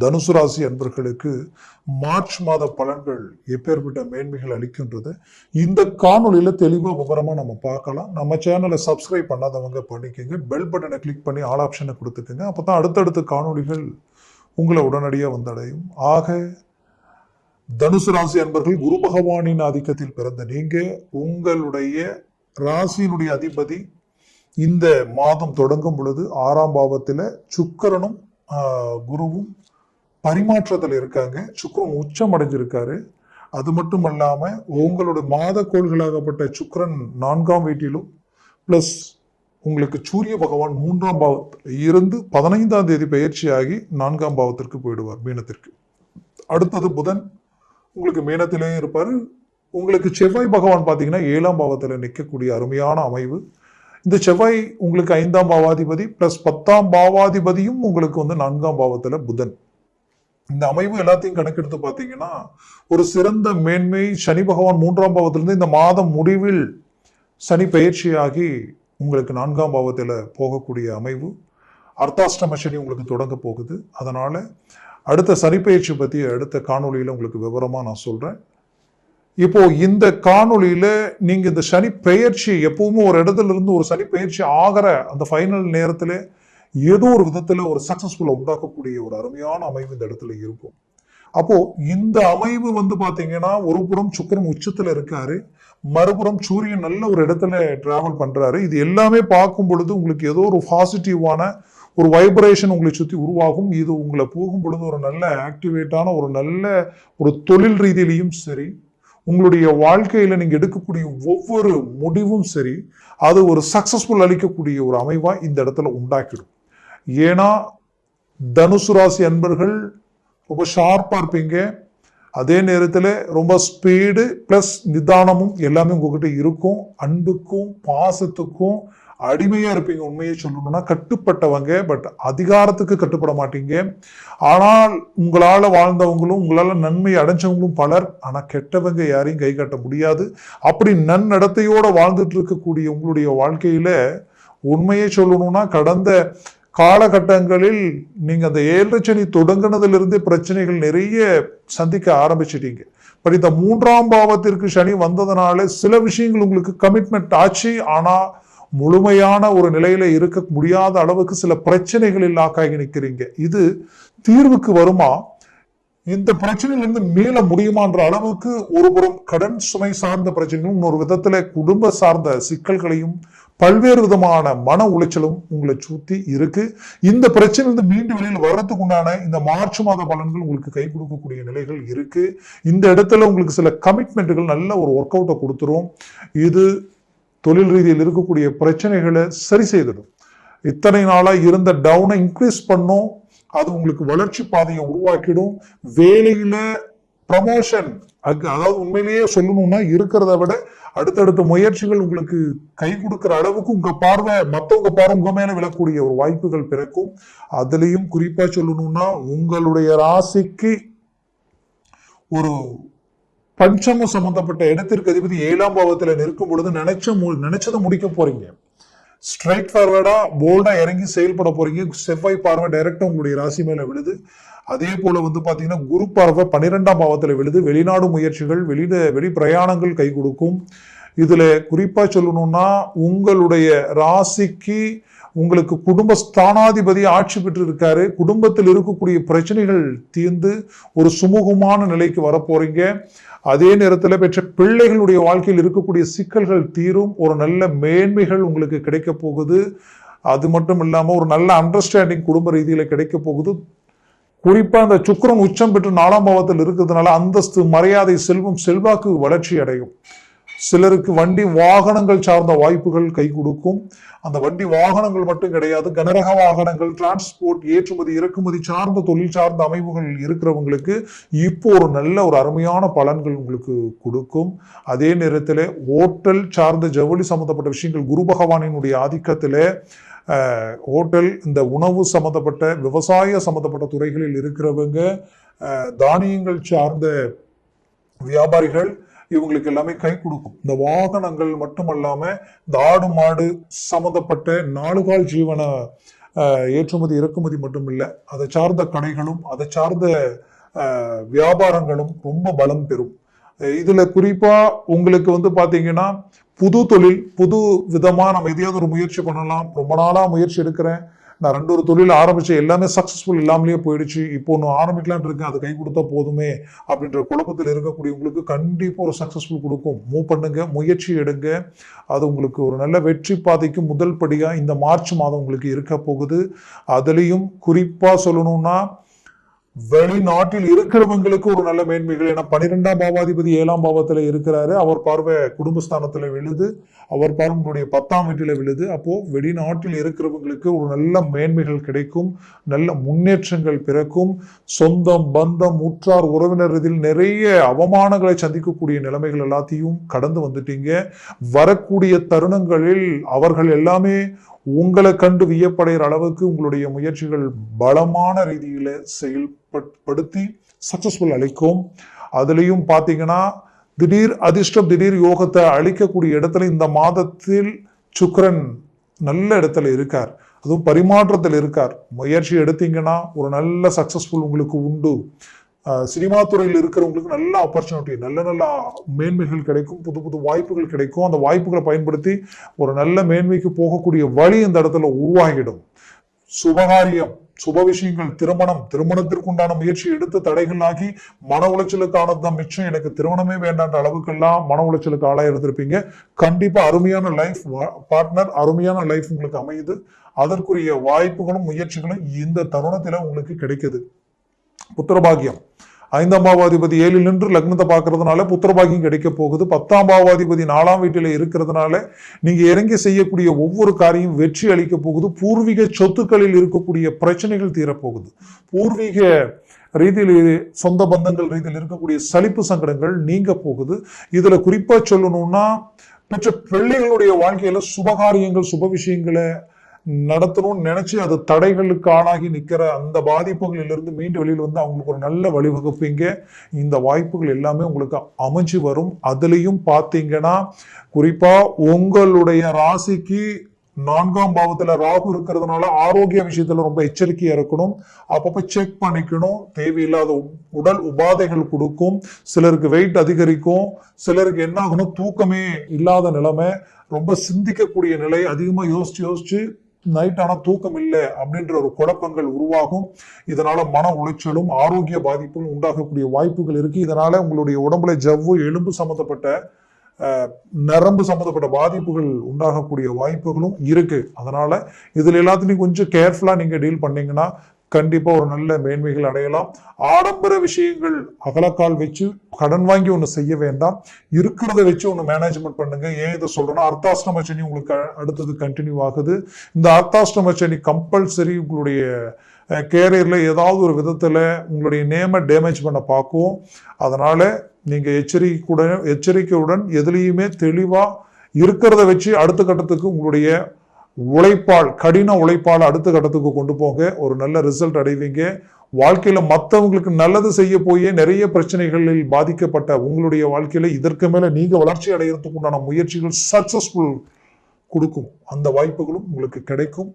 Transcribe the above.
தனுசு ராசி அன்பர்களுக்கு மார்ச் மாத பலன்கள் எப்பேற்பட்ட மேன்மைகள் அளிக்கின்றது. இந்த காணொலியில் தெளிவாக விவரமாக நம்ம பார்க்கலாம். நம்ம சேனலை சப்ஸ்கிரைப் பண்ணாதவங்க பண்ணிக்கோங்க. பெல் பட்டனை கிளிக் பண்ணி ஆல் ஆப்ஷனை கொடுத்துக்கோங்க. அப்பதான் அடுத்தடுத்த காணொளிகள் உங்களை உடனடியாக வந்தடையும். ஆக தனுசு ராசி அன்பர்கள் குரு பகவானின் ஆதிக்கத்தில் பிறந்த நீங்கள் உங்களுடைய ராசியினுடைய அதிபதி இந்த மாதம் தொடங்கும் பொழுது ஆறாம் பாவத்தில் சுக்கரனும் குருவும் பரிமாற்றத்தில் இருக்காங்க. சுக்ரன் உச்சம் அடைஞ்சிருக்காரு அது மட்டும் இல்லாமல் உங்களோட மாத கோள்களாகப்பட்ட சுக்ரன் நான்காம் வீட்டிலும் ப்ளஸ் உங்களுக்கு சூரிய பகவான் மூன்றாம் பாவத்தில் இருந்து பதினைந்தாம் தேதி பயிற்சியாகி நான்காம் பாவத்திற்கு போயிடுவார் மீனத்திற்கு. அடுத்தது புதன். உங்களுக்கு மீனத்திலேயும் இருப்பார். உங்களுக்கு செவ்வாய் பகவான் பார்த்தீங்கன்னா ஏழாம் பாவத்தில் நிற்கக்கூடிய அருமையான அமைவு. இந்த செவ்வாய் உங்களுக்கு ஐந்தாம் பாவாதிபதி ப்ளஸ் பத்தாம் பாவாதிபதியும் உங்களுக்கு வந்து நான்காம் பாவத்தில் புதன். இந்த அமைவு எல்லாத்தையும் கணக்கெடுத்து பார்த்தீங்கன்னா ஒரு சிறந்த மேன்மை சனி பகவான் மூன்றாம் பாவத்திலிருந்து இந்த மாதம் முடிவில் சனி பயிற்சியாகி உங்களுக்கு நான்காம் பாவத்தில் போகக்கூடிய அமைவு. அர்த்தாஷ்டம சனி உங்களுக்கு தொடங்க போகுது. அதனால் அடுத்த சனி பயிற்சி பற்றி அடுத்த காணொலியில் உங்களுக்கு விவரமாக நான் சொல்கிறேன் இப்போ இந்த காணொலியில் நீங்க இந்த சனி பெயர்ச்சி எப்பவுமே ஒரு இடத்துல இருந்து ஒரு சனி பெயர்ச்சி ஆகிற அந்த ஃபைனல் நேரத்திலே ஏதோ ஒரு விதத்துல ஒரு சக்சஸ்ஃபுல்லா உண்டாக்கக்கூடிய ஒரு அருமையான அமைவு இந்த இடத்துல இருக்கும். அப்போ இந்த அமைவு வந்து பாத்தீங்கன்னா ஒரு புறம் சுக்கிரன் உச்சத்துல இருக்காரு மறுபுறம் சூரியன் நல்ல ஒரு இடத்துல டிராவல் பண்றாரு. இது எல்லாமே பார்க்கும் பொழுது உங்களுக்கு ஏதோ ஒரு பாசிட்டிவான ஒரு வைப்ரேஷன் உங்களை சுத்தி உருவாகும். இது உங்களை போகும் பொழுது ஒரு நல்ல ஆக்டிவேட்டான ஒரு நல்ல ஒரு தொழில் ரீதியிலையும் சரி உங்களுடைய வாழ்க்கையில நீங்க எடுக்கக்கூடிய ஒவ்வொரு முடிவும் சரி அது ஒரு சக்சஸ்ஃபுல் அளிக்கக்கூடிய ஒரு அமைவா இந்த இடத்துல உண்டாக்கிடும். ஏன்னா தனுசு ராசி அன்பர்கள் ரொம்ப ஷார்ப்பாக இருப்பீங்க. அதே நேரத்தில் ரொம்ப ஸ்பீடு ப்ளஸ் நிதானமும் எல்லாமே உங்ககிட்ட இருக்கும். அன்புக்கும் பாசத்துக்கும் அடிமையாக இருப்பீங்க. உண்மையை சொல்லணும்னா கட்டுப்பட்டவங்க பட் அதிகாரத்துக்கு கட்டுப்பட மாட்டீங்க. ஆனால் உங்களால் வாழ்ந்தவங்களும் உங்களால் நன்மை அடைஞ்சவங்களும் பலர். ஆனால் கெட்டவங்க யாரையும் கை காட்ட முடியாது. அப்படி நன்னடத்தையோடு வாழ்ந்துட்டு இருக்கக்கூடிய உங்களுடைய வாழ்க்கையில் உண்மையை சொல்லணும்னா கடந்த காலகட்டங்களில் நீங்க அந்த ஏழரை சனி தொடங்கினதிலிருந்தே பிரச்சனைகள் நிறைய சந்திக்க ஆரம்பிச்சிட்டீங்க. பட் இந்த மூன்றாம் பாவத்திற்கு சனி வந்ததுனால சில விஷயங்கள் உங்களுக்கு கமிட்மெண்ட் ஆச்சு. ஆனா முழுமையான ஒரு நிலையில இருக்க முடியாத அளவுக்கு சில பிரச்சனைகளில் ஆக்காகி நிற்கிறீங்க இது தீர்வுக்கு வருமா? இந்த பிரச்சனையிலிருந்து மீள முடியுமான்ற அளவுக்கு ஒருபுறம் கடன் சுமை சார்ந்த பிரச்சனைகளும் இன்னொரு விதத்துல குடும்ப சார்ந்த சிக்கல்களையும் பல்வேறு விதமான மன உளைச்சலும் உங்களை சுத்தி இருக்கு. இந்த பிரச்சனையிலிருந்து மீண்டு வெளியில் வர்றதுக்கு உண்டான இந்த மார்ச் மாத பலன்கள் உங்களுக்கு கை கொடுக்கக்கூடிய நிலைகள் இருக்கு. இந்த இடத்துல உங்களுக்கு சில கமிட்மெண்ட்டுகள் நல்ல ஒரு ஒர்க் அவுட்டை கொடுத்துரும். இது தொழில் ரீதியில் இருக்கக்கூடிய பிரச்சனைகளை சரி செய்திடும் இத்தனை நாளா இருந்த டவுனை இன்க்ரீஸ் பண்ணும். அது உங்களுக்கு வளர்ச்சி பாதையை உருவாக்கிடும். வேலையில ப்ரமோஷன் அதாவது உண்மையிலேயே சொல்லணும்னா இருக்கிறத விட அடுத்தடுத்த முயற்சிகள் உங்களுக்கு கை கொடுக்கிற அளவுக்கு உங்க பார்வை மத்தவங்க பார்வை விழக்கூடிய ஒரு வாய்ப்புகள் பிறக்கும். அதுலயும் குறிப்பா சொல்லணும்னா உங்களுடைய ராசிக்கு ஒரு பஞ்சமம் சம்பந்தப்பட்ட இடத்திற்கு அதிபதி ஏழாம் பாவத்தில் நிற்கும் பொழுது நினைச்ச மு- நினைச்சதை முடிக்க போறீங்க. ஸ்ட்ரைட் ஃபார்வர்டா போல்டா இறங்கி செயல்பட போறீங்க. செவ்வாய் பார்வை டைரக்டா உங்களுடைய ராசி மேல விழுது. அதே போல வந்து பார்த்தீங்கன்னா குரு பார்வை பன்னிரெண்டாம் பாவத்தில் விழுது வெளிநாடு முயற்சிகள் வெளி வெளி பிரயாணங்கள் கை கொடுக்கும். இதில் குறிப்பாக சொல்லணும்னா உங்களுடைய ராசிக்கு உங்களுக்கு குடும்ப ஸ்தானாதிபதி ஆட்சி பெற்று இருக்காரு குடும்பத்தில் இருக்கக்கூடிய பிரச்சனைகள் தீர்ந்து ஒரு சுமூகமான நிலைக்கு வரப்போறீங்க. அதே நேரத்தில் பெற்ற பிள்ளைகளுடைய வாழ்க்கையில் இருக்கக்கூடிய சிக்கல்கள் தீரும். ஒரு நல்ல மேன்மைகள் உங்களுக்கு கிடைக்க போகுது. அது மட்டும் இல்லாமல் ஒரு நல்ல அண்டர்ஸ்டாண்டிங் குடும்ப ரீதியில் கிடைக்க போகுது. குறிப்பாக அந்த சுக்கரன் உச்சம் பெற்று நாலாம் பாவத்தில் இருக்கிறதுனால அந்தஸ்து மரியாதை செல்வம் செல்வாக்கு வளர்ச்சி அடையும். சிலருக்கு வண்டி வாகனங்கள் சார்ந்த வாய்ப்புகள் கை கொடுக்கும். அந்த வண்டி வாகனங்கள் மட்டும் கிடையாது கனரக வாகனங்கள் டிரான்ஸ்போர்ட் ஏற்றுமதி இறக்குமதி சார்ந்த தொழில் சார்ந்த அமைப்புகள் இருக்கிறவங்களுக்கு இப்போ ஒரு நல்ல ஒரு அருமையான பலன்கள் உங்களுக்கு கொடுக்கும். அதே நேரத்தில் ஓட்டல் சார்ந்த ஜவுளி சம்பந்தப்பட்ட விஷயங்கள் குரு பகவானினுடைய ஆதிக்கத்தில் ஹோட்டல் இந்த உணவு சம்பந்தப்பட்ட விவசாய சம்பந்தப்பட்ட துறைகளில் இருக்கிறவங்க தானியங்கள் சார்ந்த வியாபாரிகள் இவங்களுக்கு எல்லாமே கை கொடுக்கும். இந்த வாகனங்கள் மட்டுமல்லாம இந்த ஆடு மாடு சம்மந்தப்பட்ட நாலுகால் ஜீவன ஏற்றுமதி இறக்குமதி மட்டும் இல்லை அதை சார்ந்த கடைகளும் அதை சார்ந்த வியாபாரங்களும் ரொம்ப பலம் பெறும். இதுல குறிப்பா உங்களுக்கு வந்து பாத்தீங்கன்னா புது தொழில் புது விதமா நம்ம எதையாவது ஒரு முயற்சி பண்ணலாம். ரொம்ப நாளா முயற்சி எடுக்கிறேன். நான் ரெண்டு ஒரு தொழில் ஆரம்பித்தேன் எல்லாமே சக்ஸஸ்ஃபுல் இல்லாமலேயே போயிடுச்சு. இப்போ ஒன்று ஆரம்பிக்கலாம்னு இருக்கேன். அது கை கொடுத்தா போதுமே அப்படின்ற குழப்பத்தில் இருக்கக்கூடியவங்களுக்கு கண்டிப்பாக ஒரு சக்ஸஸ்ஃபுல் கொடுக்கும். மூவ் பண்ணுங்க. முயற்சி எடுங்க. அது உங்களுக்கு ஒரு நல்ல வெற்றி பாதைக்கு முதல் படியாக இந்த மார்ச் மாதம் உங்களுக்கு இருக்க போகுது. அதுலேயும் குறிப்பாக சொல்லணும்னா வெளிநாட்டில் இருக்கிறவங்களுக்கு ஒரு நல்ல மேன்மைகள். ஏன்னா பன்னிரெண்டாம் பாவாதிபதி ஏழாம் பாவத்துல இருக்கிறாரு. அவர் பார்வை குடும்பஸ்தானத்துல விழுது. அவர் பார்வை பத்தாம் வீட்டில விழுது. அப்போ வெளிநாட்டில் இருக்கிறவங்களுக்கு ஒரு நல்ல மேன்மைகள் கிடைக்கும். நல்ல முன்னேற்றங்கள் பிறக்கும். சொந்தம் பந்தம் உற்றார் உறவினர் இதில் நிறைய அவமானங்களை சந்திக்கக்கூடிய நிலைமைகள் எல்லாத்தையும் கடந்து வந்துட்டீங்க. வரக்கூடிய தருணங்களில் அவர்கள் எல்லாமே உங்களை கண்டு வியப்படைகிற அளவுக்கு உங்களுடைய முயற்சிகள் பலமான ரீதியில் செயல்படுத்தி சக்சஸ்ஃபுல் அளிக்கும். அதுலேயும் பார்த்தீங்கன்னா திடீர் அதிர்ஷ்டம் திடீர் யோகத்தை அளிக்கக்கூடிய இடத்துல இந்த மாதத்தில் சுக்கரன் நல்ல இடத்துல இருக்கார். அதுவும் பரிமாற்றத்தில் இருக்கார். முயற்சி எடுத்தீங்கன்னா ஒரு நல்ல சக்சஸ்ஃபுல் உங்களுக்கு உண்டு. சினிமா துறையில் இருக்கிறவங்களுக்கு நல்ல ஆப்பர்ச்சுனிட்டி நல்ல நல்ல மேன்மைகள் கிடைக்கும் புது புது வாய்ப்புகள் கிடைக்கும். அந்த வாய்ப்புகளை பயன்படுத்தி ஒரு நல்ல மேன்மைக்கு போகக்கூடிய வழி இந்த இடத்துல உருவாகிடும். சுபகாரியம் சுப விஷயங்கள் திருமணம் திருமணத்திற்குண்டான முயற்சி எடுத்து தடைகளாகி மன உளைச்சலுக்கானதான் மிச்சம். எனக்கு திருமணமே வேண்டான்ற அளவுக்கெல்லாம் மன உளைச்சலுக்கு ஆளாக இருந்திருப்பீங்க. கண்டிப்பாக அருமையான லைஃப் பார்ட்னர் அருமையான லைஃப் உங்களுக்கு அமையுது. அதற்குரிய வாய்ப்புகளும் முயற்சிகளும் இந்த தருணத்தில் உங்களுக்கு கிடைக்குது. புத்திரபாகியம். ஐந்தாம் பாவாதிபதி ஏழில் நின்று லக்னத்தை பார்க்கறதுனால புத்திரபாகியம் கிடைக்க போகுது. பத்தாம் பாவாதிபதி நாலாம் வீட்டில் இருக்கிறதுனால நீங்கள் இறங்கி செய்யக்கூடிய ஒவ்வொரு காரியம் வெற்றி அளிக்க போகுது. பூர்வீக சொத்துக்களில் இருக்கக்கூடிய பிரச்சனைகள் தீரப்போகுது. பூர்வீக ரீதியில் சொந்த பந்தங்கள் ரீதியில் இருக்கக்கூடிய சலிப்பு சங்கடங்கள் நீங்க போகுது. இதில் குறிப்பாக சொல்லணும்னா மற்ற பிள்ளைகளுடைய வாழ்க்கையில் சுபகாரியங்கள் சுப விஷயங்களை நடத்தணும்னு நினைச்சு அது தடைகளுக்கு ஆளாகி நிற்கிற அந்த பாதிப்புகளிலிருந்து மீண்டு வெளியில் வந்து அவங்களுக்கு ஒரு நல்ல வழிவகுப்பீங்க. இந்த வாய்ப்புகள் எல்லாமே உங்களுக்கு அமைஞ்சு வரும். அதுலேயும் பார்த்தீங்கன்னா குறிப்பாக உங்களுடைய ராசிக்கு நான்காம் பாவத்துல ராகு இருக்கிறதுனால ஆரோக்கிய விஷயத்துல ரொம்ப எச்சரிக்கையா இருக்கணும். அப்பப்ப செக் பண்ணிக்கணும். தேவையில்லாத உ- உடல் உபாதைகள் கொடுக்கும். சிலருக்கு வெயிட் அதிகரிக்கும். சிலருக்கு என்ன ஆகணும்? தூக்கமே இல்லாத நிலைமை. ரொம்ப சிந்திக்கக்கூடிய நிலை. அதிகமா யோசிச்சு யோசிச்சு நைட் தூக்கம் இல்லை அப்படின்ற ஒரு குழப்பங்கள் உருவாகும். இதனால மன உளைச்சலும் ஆரோக்கிய பாதிப்பும் உண்டாகக்கூடிய வாய்ப்புகள் இருக்கு. இதனால உங்களுடைய உடம்புல ஜவ்வு எலும்பு சம்மந்தப்பட்ட நரம்பு சம்மந்தப்பட்ட பாதிப்புகள் உண்டாகக்கூடிய வாய்ப்புகளும் இருக்கு. அதனால இதுல எல்லாத்துலேயும் கொஞ்சம் கேர்ஃபுல்லா நீங்க டீல் பண்ணீங்கன்னா கண்டிப்பா ஒரு நல்ல மேன்மைகள் அடையலாம். ஆடம்பர விஷயங்கள் அகலக்கால் வச்சு கடன் வாங்கி ஒன்று செய்ய வேண்டாம். இருக்கிறத வச்சு ஒன்று மேனேஜ்மெண்ட் பண்ணுங்க. ஏன் இதை சொல்றேன்னா அர்த்தாஷ்டம சனி உங்களுக்கு அடுத்தது கண்டினியூ ஆகுது. இந்த அர்த்தாஷ்டம சனி கம்பல்சரி உங்களுடைய கேரியரில் ஏதாவது ஒரு விதத்தில் உங்களுடைய நேமை டேமேஜ் பண்ண பார்க்கும் அதனால் நீங்கள் எச்சரிக்கையுடன் எச்சரிக்கையுடன் எதுலேயுமே தெளிவாக இருக்கிறத வச்சு அடுத்த கட்டத்துக்கு உங்களுடைய உழைப்பால் கடின உழைப்பால் அடுத்த கட்டத்துக்கு கொண்டு போங்க ஒரு நல்ல ரிசல்ட் அடைவீங்க. வாழ்க்கையில் மற்றவங்களுக்கு நல்லது செய்ய போயே நிறைய பிரச்சனைகளில் பாதிக்கப்பட்ட உங்களுடைய வாழ்க்கையில் இதற்கு மேலே நீங்கள் வளர்ச்சி அடைகிறதுக்கு உண்டான முயற்சிகள் சக்ஸஸ்ஃபுல் கொடுக்கும். அந்த வாய்ப்புகளும் உங்களுக்கு கிடைக்கும்.